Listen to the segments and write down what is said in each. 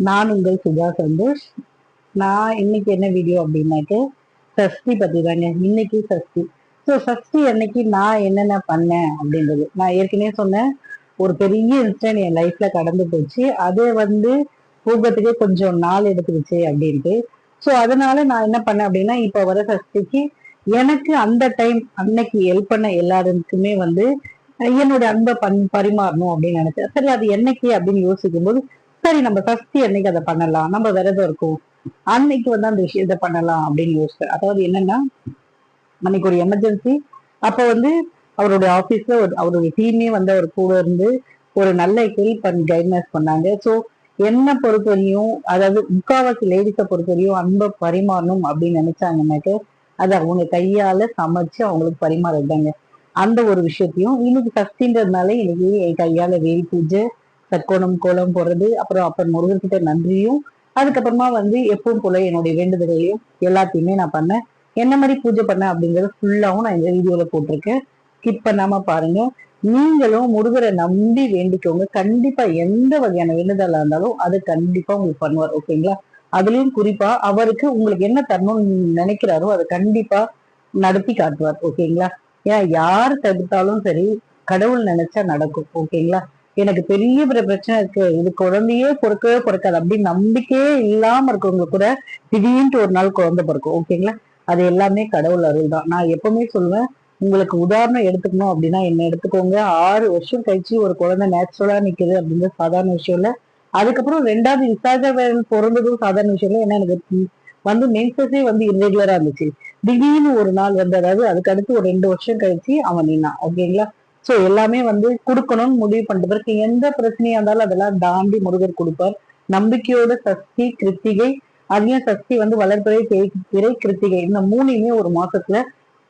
நான் உங்கள் சுஜா சந்தோஷ். நான் இன்னைக்கு என்ன வீடியோ அப்படின்னாக்க சஷ்டி பத்தி தாங்க இன்னைக்கு சஷ்டி. ஸோ சஷ்டி அன்னைக்கு நான் என்னென்ன பண்ணேன் அப்படின்றது. நான் ஏற்கனவே சொன்னேன் ஒரு பெரிய இன்சிடென்ட் என் லைஃப்ல கடந்து போச்சு. அதே வந்து போகிறதுக்கே கொஞ்சம் நாள் எடுத்துக்கிச்சு அப்படின்ட்டு. ஸோ அதனால நான் என்ன பண்ணேன் அப்படின்னா இப்போ வர சஷ்டிக்கு எனக்கு அந்த டைம் அன்னைக்கு ஹெல்ப் பண்ண எல்லாருக்குமே வந்து என்னுடைய அன்பை பண் பரிமாறணும் அப்படின்னு நினைச்சேன். சரி அது என்னைக்கு அப்படின்னு யோசிக்கும் போது சரி நம்ம சஷ்டி அன்னைக்கு அதை பண்ணலாம். நம்ம விரதம் இருக்கும். அன்னைக்கு வந்து அந்த விஷயத்த பண்ணலாம் அப்படின்னு யோசிச்சேன் அதாவது என்னன்னா அன்னைக்கு ஒரு எமர்ஜென்சி அப்ப வந்து அவருடைய ஆபீஸ்ல ஒரு அவருடைய டீமே வந்து அவர் கூட இருந்து ஒரு நல்ல ஹெல்ப் அண்ட் கைட்னஸ் பண்ணாங்க. ஸோ என்ன பொறுத்தவரையும் அதாவது முக்காவாசி லேடிஸை பொறுத்தவரையும் அன்பை பரிமாறணும் அப்படின்னு நினைச்சாங்கன்னாக்க அது அவங்க கையால சமைச்சு அவங்களுக்கு பரிமாறிட்டாங்க அந்த ஒரு விஷயத்தையும் இன்னைக்கு சஷ்டின்றதுனால இன்னைக்கு என் கையால வேல் பூஜை தற்கோணம் கோலம் போடுறது அப்புறம் அப்புறம் முருகர்கிட்ட நன்றியும் அதுக்கப்புறமா வந்து எப்பவும் போல என்னுடைய வேண்டுதலையும் எல்லாத்தையுமே நான் பண்ணேன். என்ன மாதிரி பூஜை பண்ணேன் அப்படிங்கறது ஃபுல்லாவும் நான் இந்த வீடியோல போட்டிருக்கேன். ஸ்கிப் பண்ணாம பாருங்க. நீங்களும் முருகரை நம்பி வேண்டிக்கோங்க. கண்டிப்பா எந்த வகையான வேண்டுதலா இருந்தாலும் அது கண்டிப்பா உங்களுக்கு பண்ணுவார். ஓகேங்களா? அதுலயும் குறிப்பா அவருக்கு உங்களுக்கு என்ன தரணும்னு நினைக்கிறாரோ அதை கண்டிப்பா நடத்தி காட்டுவார். ஓகேங்களா? ஏன்னா யார் தடுத்தாலும் சரி கடவுள் நினைச்சா நடக்கும். ஓகேங்களா? எனக்கு பெரிய பெரிய பிரச்சனை இருக்கு. இது குழந்தையே பொறுக்கவே பொறுக்காது. அப்படின்னு நம்பிக்கையே இல்லாம இருக்கவங்க கூட திடீர்னு ஒரு நாள் குழந்தை பிறக்கும். ஓகேங்களா? அது எல்லாமே கடவுள் அருள் தான். நான் எப்பவுமே சொல்லுவேன் உங்களுக்கு உதாரணம் எடுத்துக்கணும் அப்படின்னா என்ன எடுத்துக்கோங்க. ஆறு வருஷம் கழிச்சு ஒரு குழந்தை நேச்சுரலா நிக்குது அப்படின்றது சாதாரண விஷயம் இல்ல. அதுக்கப்புறம் ரெண்டாவது விசாக பிறந்ததும் சாதாரண விஷயம் இல்லை. ஏன்னா எனக்கு வந்து மென்சஸே வந்து இரெகுலரா இருந்துச்சு. திடீர்னு ஒரு நாள் வந்து அதாவது அதுக்கு அடுத்து ஒரு ரெண்டு வருஷம் கழிச்சு அவன் நின்னான். ஓகேங்களா? சோ எல்லாமே வந்து கொடுக்கணும்னு முடிவு பண்ணிட்டு பிறகு எந்த பிரச்சனையா இருந்தாலும் அதெல்லாம் தாண்டி முருகர் கொடுப்பார். நம்பிக்கையோட சஷ்டி கிருத்திகை அதையும் சஷ்டி வந்து வளர்ப்பதை திரை கிருத்திகை இந்த மூணையுமே ஒரு மாசத்துல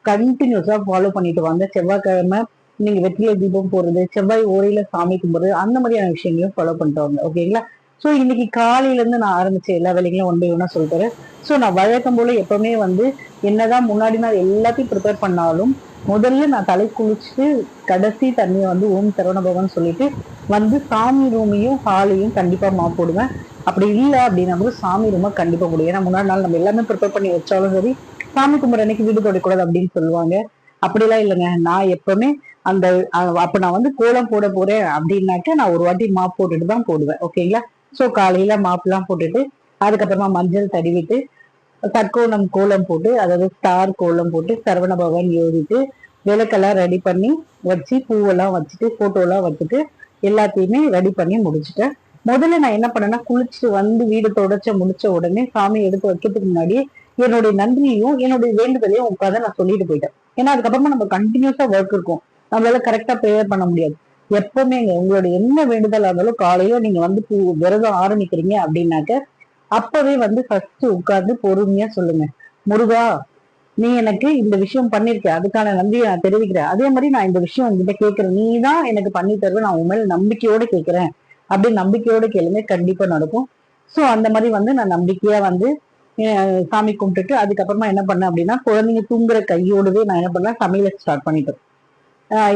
கண்டினியூஸா ஃபாலோ பண்ணிட்டு வாங்க. செவ்வாய்க்கிழமை நீங்க வெற்றிலை தீபம் போடுறது செவ்வாய் ஓரையில சாமி கும்பிடுறது அந்த மாதிரியான விஷயங்களையும் ஃபாலோ பண்ணிட்டு வாங்க. ஓகேங்களா ஸோ இன்னைக்கு காலையில இருந்து நான் ஆரம்பிச்ச எல்லா வேலைகளும் ஒன் பை ஒன்னா சொல்லிட்டு ஸோ நான் வழக்கம் போல எப்பவுமே வந்து என்னதான் முன்னாடி நான் எல்லாத்தையும் ப்ரிப்பேர் பண்ணாலும் முதல்ல நான் தலை குளிச்சுட்டு கடைசி தண்ணியை வந்து ஓம் சரவண சொல்லிட்டு வந்து சாமி ரூமையும் ஹாலையும் கண்டிப்பா மா போடுவேன். அப்படி இல்லை அப்படின்னா கூட சாமி ரூமை கண்டிப்பா போடுவேன். ஏன்னா முன்னாடி நாள் நம்ம எல்லாமே ப்ரிப்பேர் பண்ணி வச்சாலும் சரி சாமி கும்பிட்ற அன்னைக்கு வீடு தொடக்கூடாது அப்படின்னு சொல்லுவாங்க. அப்படிலாம் இல்லைங்க. நான் எப்பவுமே அந்த அப்ப நான் வந்து கோலம் போட போறேன் அப்படின்னாக்க நான் ஒரு வாட்டி மாப் போட்டுட்டு தான் போடுவேன். ஓகேங்களா? ஸோ காலையில மாப்பெல்லாம் போட்டுட்டு அதுக்கப்புறமா மஞ்சள் தடிவிட்டு சர்க்கோணம் கோலம் போட்டு அதாவது ஸ்டார் கோலம் போட்டு சரவண பவன் எழுதிட்டு விளக்கெல்லாம் ரெடி பண்ணி வச்சு பூவெல்லாம் வச்சுட்டு போட்டோலாம் வச்சுட்டு எல்லாத்தையுமே ரெடி பண்ணி முடிச்சுட்டேன். முதல்ல நான் என்ன பண்ணேன்னா குளிச்சுட்டு வந்து வீடு தொடச்ச முடிச்ச உடனே சாமி எடுத்து வைக்கிறதுக்கு முன்னாடி என்னுடைய நன்றியையும் என்னுடைய வேண்டுதலையும் உட்காந்து நான் சொல்லிட்டு போயிட்டேன். ஏன்னா அதுக்கப்புறமா நம்ம கண்டினியூஸா ஒர்க் இருக்கும். நம்மளால கரெக்டா ப்ரேயர் பண்ண முடியாது. எப்பவுமே உங்களுடைய என்ன வேண்டுதலா இருந்தாலும் காலையில நீங்க வந்து விரதம் ஆரம்பிக்கிறீங்க அப்படின்னாக்க அப்பவே வந்து ஃபர்ஸ்ட் உட்கார்ந்து பொறுமையா சொல்லுங்க. முருகா நீ எனக்கு இந்த விஷயம் பண்ணிருக்க. அதுக்கான நன்றியை நான் தெரிவிக்கிறேன். அதே மாதிரி நான் இந்த விஷயம் உங்ககிட்ட கேட்கிறேன். நீ தான் எனக்கு பண்ணி தருவ. நான் உன் மேல நம்பிக்கையோட கேட்கிறேன். அப்படி நம்பிக்கையோட கேளுங்க. கண்டிப்பா நடக்கும். ஸோ அந்த மாதிரி வந்து நான் நம்பிக்கையா வந்து சாமி கும்பிட்டுட்டு அதுக்கப்புறமா என்ன பண்ணேன் அப்படின்னா குழந்தைங்க தூங்குற கையோடவே நான் என்ன பண்ணேன் சமையல ஸ்டார்ட் பண்ணிட்டேன்.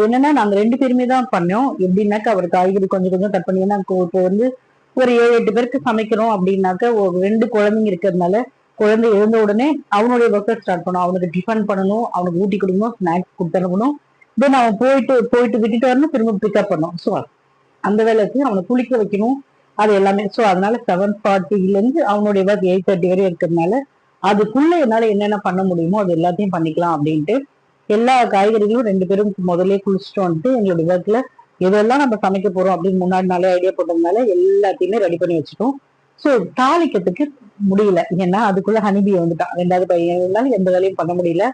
என்னன்னா நாங்க ரெண்டு பேருமே தான் பண்ணோம். எப்படின்னாக்கா அவர் காய்கறி கொஞ்சம் கொஞ்சம் கட் பண்ணி இப்போ வந்து ஒரு ஏழு எட்டு பேருக்கு சமைக்கிறோம் அப்படின்னாக்க ஒரு ரெண்டு குழந்தைங்க இருக்கிறதுனால குழந்தை எழுந்த உடனே அவனுடைய ஒர்க்கை ஸ்டார்ட் பண்ணும். அவனுக்கு டிஃபன் பண்ணணும் அவனுக்கு ஊட்டி கொடுக்கணும் ஸ்நாக்ஸ் கொடுத்தனுப்பணும் தென் அவன் போயிட்டு போயிட்டு விட்டுட்டு வரணும் திரும்ப பிக்கப் பண்ணும் ஸோ அந்த வேலைக்கு அவனை குளிக்க வைக்கணும். அது எல்லாமே ஸோ அதனால செவன் ஃபார்ட்டிலேருந்து அவனுடைய ஒர்க் எயிட் தேர்ட்டி வரையும் இருக்கிறதுனால அதுக்குள்ள என்னால் என்னென்ன பண்ண முடியுமோ அது எல்லாத்தையும் பண்ணிக்கலாம் அப்படின்ட்டு எல்லா காய்கறிகளும் ரெண்டு பேரும் முதல்ல குளிச்சுட்டு வந்துட்டு எங்களுடைய ஒர்க்கில் எதெல்லாம் நம்ம சமைக்க போறோம் அப்படின்னு முன்னாடி நாளே ஐடியா போட்டதுனால எல்லாத்தையுமே ரெடி பண்ணி வச்சுட்டோம். ஸோ தாளிக்கிறதுக்கு முடியல. ஏன்னா அதுக்குள்ள ஹனிபி வந்துட்டான். ரெண்டாவது பையன். எந்த வேலையும் பண்ண முடியல.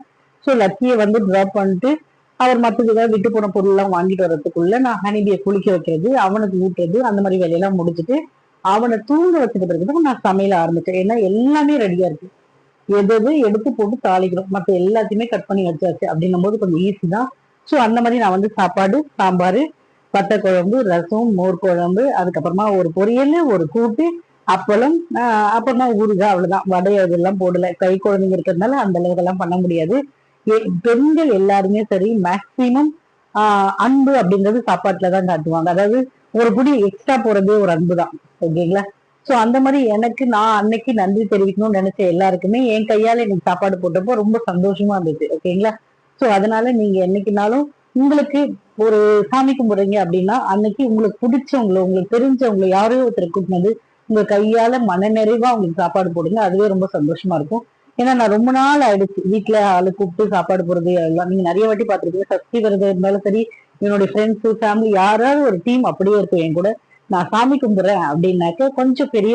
ஸோ லக்கியை வந்து ட்ராப் பண்ணிட்டு அவர் மற்றது ஏதாவது விட்டு போன பொருள்லாம் வாங்கிட்டு வர்றதுக்குள்ள நான் ஹனிபியை குளிக்க வைக்கிறது அவனுக்கு ஊட்டுறது அந்த மாதிரி வேலையெல்லாம் முடிச்சுட்டு அவனை தூங்க வச்சது பிறகு நான் சமையல ஆரம்பிச்சேன். ஏன்னா எல்லாமே ரெடியா இருக்கு. எது எது எடுத்து போட்டு தாளிக்கணும் மற்ற எல்லாத்தையுமே கட் பண்ணி வச்சாச்சு அப்படின்னும் போது கொஞ்சம் ஈஸி தான். ஸோ அந்த மாதிரி நான் வந்து சாப்பாடு சாம்பார் பட்டை குழம்பு ரசம் மோர் குழம்பு அதுக்கப்புறமா ஒரு பொரியல் ஒரு கூட்டு அப்பளம் அப்புறமா ஊறுகாய் அவ்வளவுதான். வடை அதெல்லாம் போடல. கை குழந்தைங்க இருக்கிறதுனால அந்த அளவுக்கு எல்லாம் பண்ண முடியாது. பெண்கள் எல்லாருமே சரி மேக்சிமம் அன்பு அப்படிங்கிறது சாப்பாட்டுல தான் காட்டுவாங்க. அதாவது ஒரு குடி எக்ஸ்ட்ரா போறதே ஒரு அன்பு தான் ஓகேங்களா? சோ அந்த மாதிரி எனக்கு நான் அன்னைக்கு நன்றி தெரிவிக்கணும்னு நினைச்ச எல்லாருக்குமே என் கையால எனக்கு சாப்பாடு போட்டப்போ ரொம்ப சந்தோஷமா இருந்துச்சு ஓகேங்களா? சோ அதனால நீங்க என்னைக்குனாலும் உங்களுக்கு ஒரு சாமி கும்பிடுறீங்க அப்படின்னா அன்னைக்கு உங்களுக்கு பிடிச்சவங்களை உங்களுக்கு தெரிஞ்சவங்களை யாரையோ ஒருத்தர் கூட்டினது உங்க கையால மன நிறைவா உங்களுக்கு சாப்பாடு போடுங்க. அதுவே ரொம்ப சந்தோஷமா இருக்கும். ஏன்னா நான் ரொம்ப நாள் ஆயிடுச்சு. வீட்டுல ஆளு கூப்பிட்டு சாப்பாடு போடுறது எல்லாம் நீங்க நிறைய வாட்டி பாத்துருக்கீங்க சஷ்டி விரதம் இருந்தாலும் சரி என்னுடைய ஃப்ரெண்ட்ஸ் ஃபேமிலி யாராவது ஒரு டீம் அப்படியே இருக்கும். என் கூட நான் சாமி கும்பிடுறேன் அப்படின்னாக்க கொஞ்சம் பெரிய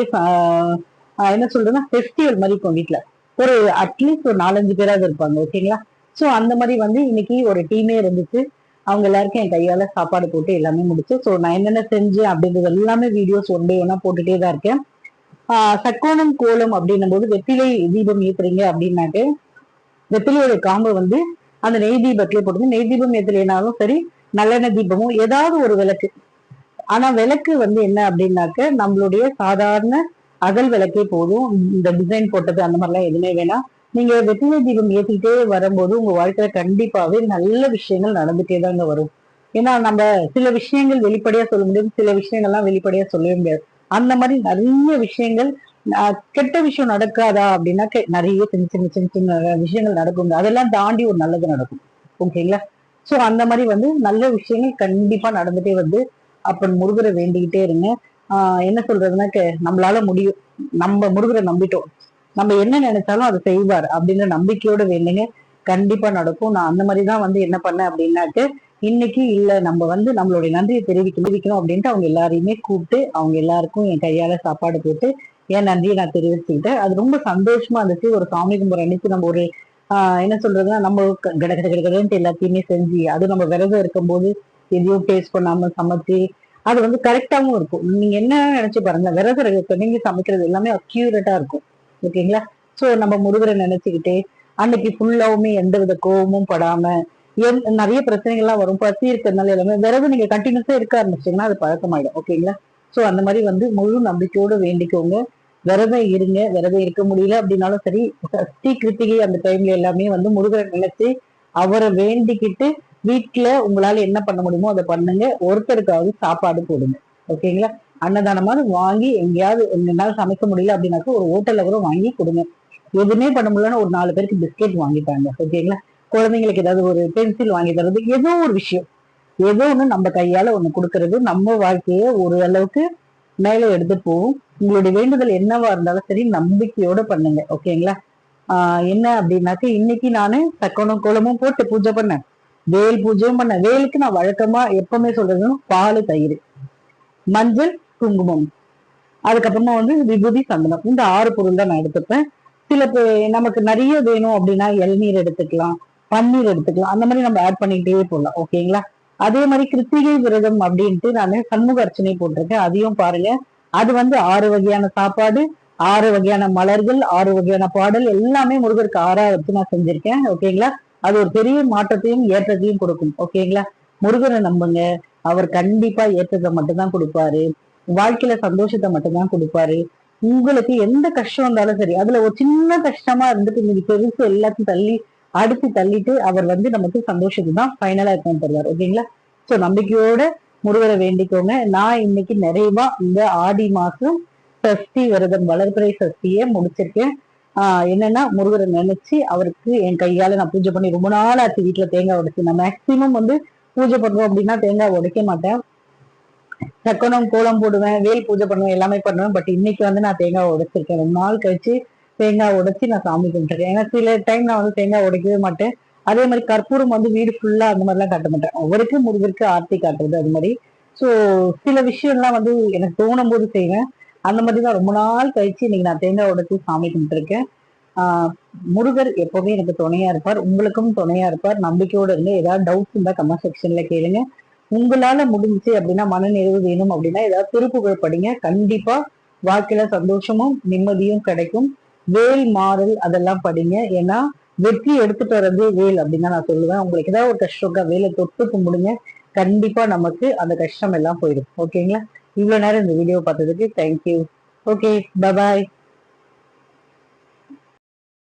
என்ன சொல்றேன்னா ஃபெஸ்டிவல் மாதிரி இருக்கும் வீட்டுல ஒரு அட்லீஸ்ட் ஒரு நாலஞ்சு பேராவது இருப்பாங்க ஓகேங்களா ஸோ அந்த மாதிரி வந்து இன்னைக்கு ஒரு டீமே இருந்துச்சு. அவங்க எல்லாருக்கும் என் கையால சாப்பாடு போட்டு எல்லாமே முடிச்சு. ஸோ நான் என்னென்ன செஞ்சேன் அப்படின்றது எல்லாமே வீடியோஸ் ஒன் டே ஒன்னா போட்டுட்டே தான் இருக்கேன். சக்கோணம் கோலம் அப்படின்னும் போது வெற்றிலை தீபம் ஏத்துறீங்க அப்படின்னாட்டு வெற்றிலையோட காம்பு வந்து அந்த நெய் தீபத்திலே போட்டு நெய் தீபம் ஏத்தலைனாலும் சரி நல்லெண்ணெய் தீபமும் ஏதாவது ஒரு விளக்கு. ஆனா விளக்கு வந்து என்ன அப்படின்னாக்க நம்மளுடைய சாதாரண அகல் விளக்கே போதும். இந்த டிசைன் போட்டது அந்த மாதிரிலாம் எதுவுமே வேணாம். நீங்க வெற்றிலை தீபம் ஏத்திட்டே வரும்போது உங்க வாழ்க்கையில கண்டிப்பாவே நல்ல விஷயங்கள் நடந்துட்டே தாங்க வரும். ஏன்னா நம்ம சில விஷயங்கள் வெளிப்படையா சொல்ல முடியும் சில விஷயங்கள்லாம் வெளிப்படையா சொல்லவே முடியாது. அந்த மாதிரி நிறைய விஷயங்கள் கெட்ட விஷயம் நடக்காதா அப்படின்னா நிறைய சின்ன சின்ன சின்ன சின்ன விஷயங்கள் நடக்கும். அதெல்லாம் தாண்டி ஒரு நல்லது நடக்கும். ஓகேங்களா? சோ அந்த மாதிரி வந்து நல்ல விஷயங்கள் கண்டிப்பா நடந்துட்டே வந்து அப்புறம் முருகரை வேண்டிக்கிட்டே இருங்க. ஆஹ் என்ன சொல்றதுன்னா நம்மளால முடியும். நம்ம முருகரை நம்பிட்டோம். நம்ம என்ன நினைச்சாலும் அதை செய்வார் அப்படின்ற நம்பிக்கையோட வேண்டுங்க. கண்டிப்பா நடக்கும். நான் அந்த மாதிரி தான் வந்து என்ன பண்ணேன் அப்படின்னாட்டு இன்னைக்கு இல்ல நம்ம வந்து நம்மளுடைய நன்றியை தெரிவிக்க தெரிவிக்கணும் அப்படின்ட்டு அவங்க எல்லாரையுமே கூப்பிட்டு அவங்க எல்லாருக்கும் என் கையால சாப்பாடு போட்டு என் நன்றியை நான் தெரிவிச்சுக்கிட்டேன். அது ரொம்ப சந்தோஷமா இருந்துச்சு. ஒரு சாமி கும்பிட்ற அன்னைக்கு நம்ம ஒரு ஆஹ் என்ன சொல்றதுன்னா நம்ம கிட கிட கட எல்லாத்தையுமே செஞ்சு அது நம்ம விரதம் இருக்கும்போது எதையும் டேஸ்ட் பண்ணாம சமைச்சு அது வந்து கரெக்டாகவும் இருக்கும். நீங்க என்ன நினைச்சு பாருங்க விரதம் இருக்க நீங்க சமைக்கிறது எல்லாமே அக்யூரேட்டா இருக்கும். ஓகேங்களா சோ நம்ம முருகரை நினைச்சுக்கிட்டு அன்னைக்கு ஃபுல்லாவுமே எந்த வித கோபமும் படாம நிறைய பிரச்சனைகள்லாம் வரும். பசி இருக்கிறதுனால எல்லாமே விரதம் நீங்க கண்டினியூஸா இருக்க ஆரம்பிச்சிங்கன்னா அது பழக்கமாயிடும். ஓகேங்களா? சோ அந்த மாதிரி வந்து முழு நம்பிக்கையோட வேண்டிக்கோங்க. விரதம் இருங்க. விரதம் இருக்க முடியல அப்படின்னாலும் சரி சஷ்டி கிருத்திகை அந்த டைம்ல எல்லாமே வந்து முருகரை நினைச்சு அவரை வேண்டிக்கிட்டு வீட்டுல உங்களால என்ன பண்ண முடியுமோ அதை பண்ணுங்க. ஒருத்தருக்காவது சாப்பாடு போடுங்க. ஓகேங்களா? அன்னதானமாவது வாங்கி எங்கேயாவது என்னால சமைக்க முடியல அப்படின்னாக்க ஒரு ஹோட்டல்ல கூட வாங்கி கொடுங்க. எதுவுமே பண்ண முடியலன்னு ஒரு நாலு பேருக்கு பிஸ்கெட் வாங்கிட்டாங்க. ஓகேங்களா? குழந்தைங்களுக்கு ஏதாவது ஒரு பென்சில் வாங்கி தர்றது ஏதோ ஒரு விஷயம். ஏதோ ஒண்ணு நம்ம கையால ஒண்ணு கொடுக்கறது நம்ம வாழ்க்கைய ஒரு அளவுக்கு மேல எடுத்து போகும். உங்களுடைய வேண்டுதல் என்னவா இருந்தாலும் சரி நம்பிக்கையோட பண்ணுங்க. ஓகேங்களா? ஆஹ் என்ன அப்படின்னாக்க இன்னைக்கு நானு சக்கனம் கோலமும் போட்டு பூஜை பண்ணேன். வேல் பூஜையும் பண்ணேன். வேலுக்கு நான் வழக்கமா எப்பவுமே சொல்றது பால் தயிர். மஞ்சள் குங்குமம் அதுக்கப்புறமா வந்து விபூதி சந்தனம். இந்த ஆறு பொருள் தான் நான் எடுத்துப்பேன். சில பேர் நமக்கு நிறைய வேணும் அப்படின்னா இளநீர் எடுத்துக்கலாம் பன்னீர் எடுத்துக்கலாம். அந்த மாதிரி நம்ம ஆட் பண்ணிக்கிட்டே போடலாம் ஓகேங்களா அதே மாதிரி கிருத்திகை விரதம் அப்படின்ட்டு நான் சண்முக அர்ச்சனை போட்டிருக்கேன். அதையும் பாருங்க. அது வந்து ஆறு வகையான சாப்பாடு ஆறு வகையான மலர்கள் ஆறு வகையான பாடல் எல்லாமே முருகருக்கு ஆறா வச்சு நான் செஞ்சிருக்கேன். ஓகேங்களா அது ஒரு பெரிய மாற்றத்தையும் ஏற்றத்தையும் கொடுக்கும். ஓகேங்களா முருகரை நம்புங்க. அவர் கண்டிப்பா ஏற்றத்தை மட்டும்தான் கொடுப்பாரு. வாழ்க்கையில சந்தோஷத்தை மட்டும்தான் கொடுப்பாரு. உங்களுக்கு எந்த கஷ்டம் வந்தாலும் சரி அதுல ஒரு சின்ன கஷ்டமா இருந்துட்டு இன்னைக்கு பெருசு எல்லாத்தையும் தள்ளி அடுத்து தள்ளிட்டு அவர் வந்து நமக்கு சந்தோஷத்தை தான் ஃபைனலா இருக்கும் தருவார். ஓகேங்களா? சோ நம்பிக்கையோட முருகரை வேண்டிக்கோங்க. நான் இன்னைக்கு நிறைவா இந்த ஆடி மாசம் சஷ்டி விரதம் வளர்ப்புறை சஷ்டியை முடிச்சிருக்கேன். ஆஹ் என்னன்னா முருகரை நினைச்சு அவருக்கு என் கையால நான் பூஜை பண்ணி ரொம்ப நாள் ஆச்சு வீட்டுல தேங்காய் உடைச்சு. நான் மேக்சிமம் வந்து பூஜை பண்றோம் அப்படின்னா தேங்காய் உடைக்க மாட்டேன். சக்கனம் கோலம் போடுவேன் வேல் பூஜை பண்ணுவேன் எல்லாமே பண்ணுவேன். பட் இன்னைக்கு வந்து நான் தேங்காய் உடைச்சிருக்கேன். ரொம்ப நாள் கழிச்சு தேங்காய் உடைச்சு நான் சாமி கும்பிட்டுருக்கேன். ஏன்னா சில டைம் நான் வந்து தேங்காய் உடைக்கவே மாட்டேன். அதே மாதிரி கற்பூரம் வந்து வீடு ஃபுல்லா அந்த மாதிரிலாம் காட்ட மாட்டேன். அவருக்கு முருகருக்கு ஆர்த்தி காட்டுறது அது மாதிரி. ஸோ சில விஷயம்லாம் வந்து எனக்கு தோணும் போது செய்வேன். அந்த மாதிரி தான் ரொம்ப நாள் கழிச்சு இன்னைக்கு நான் தேங்காய் உடைச்சு சாமி கும்பிட்டுருக்கேன். ஆஹ் முருகர் எப்பவுமே எனக்கு துணையா இருப்பார். உங்களுக்கும் துணையா இருப்பார். நம்பிக்கையோட இருந்து ஏதாவது டவுட்ஸ் இருந்தால் கமெண்ட் செக்ஷன்ல கேளுங்க. உங்களால முடிஞ்சு அப்படின்னா மனநிறைவு வேணும் அப்படின்னா ஏதாவது திருப்புகழ் படிங்க. கண்டிப்பா வாழ்க்கையில சந்தோஷமும் நிம்மதியும் கிடைக்கும். வேல் மாறல் அதெல்லாம் படிங்க. ஏன்னா வெற்றி எடுத்துட்டு வர்றது வேல் அப்படின்னு நான் சொல்லுவேன். உங்களுக்கு ஏதாவது ஒரு கஷ்டம் வேலை தொட்டு கும்பிடுங்க கண்டிப்பா நமக்கு அந்த கஷ்டம் எல்லாம் போயிடும். ஓகேங்களா? இவ்வளவு நேரம் இந்த வீடியோ பார்த்ததுக்கு தேங்க்யூ ஓகே பபாய்